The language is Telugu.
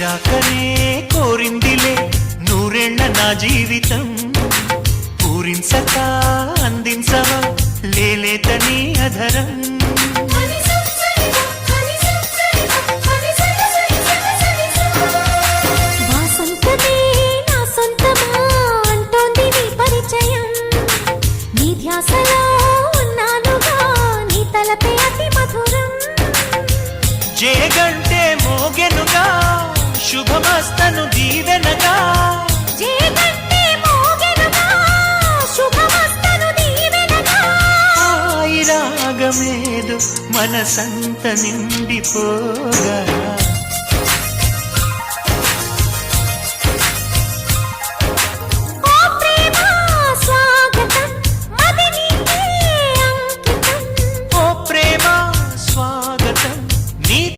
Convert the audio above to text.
రాకనే కోరిందిలే నూరేళ్ళ నా జీవితం. పూరించక అందించవా లేలేతని అధరం. వాసంతమే నా రాగమేదు మనసంత నిండిపోగా.